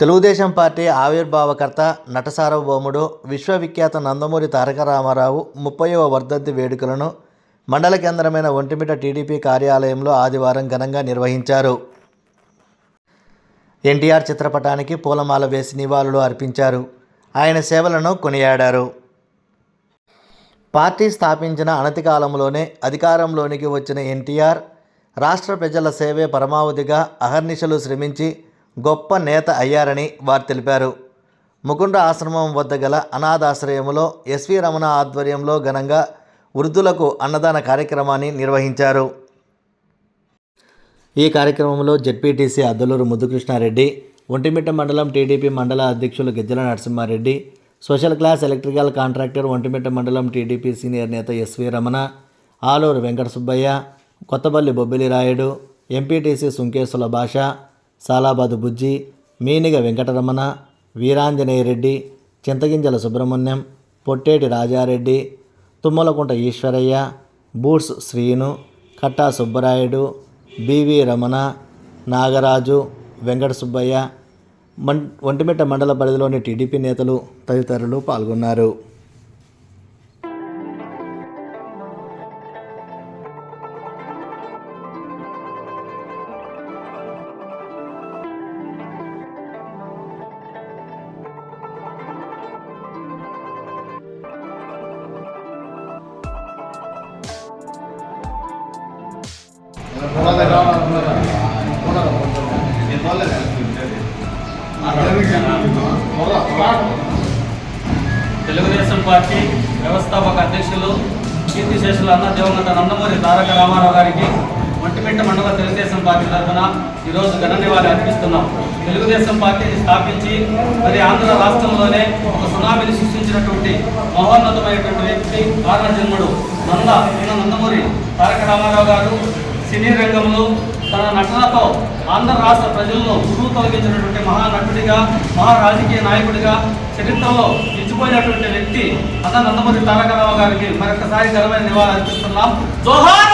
Telugu Desam party ఆవిర్భావకర్త నట సార్వభౌముడు విశ్వవిఖ్యాత నందమూరి తారక రామారావు ముప్పైవ వర్ధంతి వేడుకలను మండల కేంద్రమైన ఒంటిమిట టీడీపీ కార్యాలయంలో ఆదివారం ఘనంగా నిర్వహించారు. ఎన్టీఆర్ చిత్రపటానికి పూలమాల వేసి నివాళులు అర్పించారు. ఆయన సేవలను కొనియాడారు. పార్టీ స్థాపించిన అనతి కాలంలోనే అధికారంలోనికి వచ్చిన ఎన్టీఆర్ రాష్ట్ర ప్రజల సేవే పరమావధిగా అహర్నిశలు శ్రమించి గొప్ప నేత అయ్యారని వారు తెలిపారు. ముకుండ ఆశ్రమం వద్ద గల అనాథాశ్రయంలో ఎస్వి రమణ ఆధ్వర్యంలో ఘనంగా వృద్ధులకు అన్నదాన కార్యక్రమాన్ని నిర్వహించారు. ఈ కార్యక్రమంలో జెడ్పీటీసీ అద్దలూరు ముద్దుకృష్ణారెడ్డి ఒంటిమిట్ట మండలం టీడీపీ మండల అధ్యక్షులు Gijjala Narasimha Reddy social class electrical contractor Ontimitta మండలం టీడీపీ సీనియర్ నేత SV Ramana Aluru Venkata Subbaiah Kothapalli Bobbili Rayudu MPTC Sunkesula Basha Salabadu Bujji Meeniga Venkataramana Veeranjaneya Reddy Chintaginjala Subrahmanyam Potteti Raja Reddy Tummalakunta Eshwaraiah boots Srinu Katta Subbarayudu BV Ramana Nagaraju Venkata Subbaiah మం ఒంటిమిట్ట మండల పరిధిలోని TDP నేతలు తదితరులు పాల్గొన్నారు. Telugu Desam party వ్యవస్థాపక అధ్యక్షులు కీర్తి శేషులు అన్న దివంగత నందమూరి తారక రామారావు గారికి ఒంటిమిట్ట మండల తెలుగుదేశం పార్టీ తరఫున ఈరోజు ఘన నివాళి అర్పిస్తున్నాం. తెలుగుదేశం పార్టీని స్థాపించి మరి ఆంధ్ర రాష్ట్రంలోనే ఒక సునామీని సృష్టించినటువంటి మహోన్నతమైనటువంటి వ్యక్తి కారణ జన్ముడు నంద నందమూరి తారక రామారావు గారు. సినీ రంగంలో తన నటనతో ఆంధ్ర రాష్ట్ర ప్రజలను గురువు తొలగించినటువంటి మహానటుడిగా మహా రాజకీయ నాయకుడిగా చరిత్రలో నిలిచిపోయినటువంటి వ్యక్తి అన్న నందమూరి తారక రావు గారికి మరొకసారి ఘనమైన నివాళులు అర్పిస్తున్నాం. జోహార్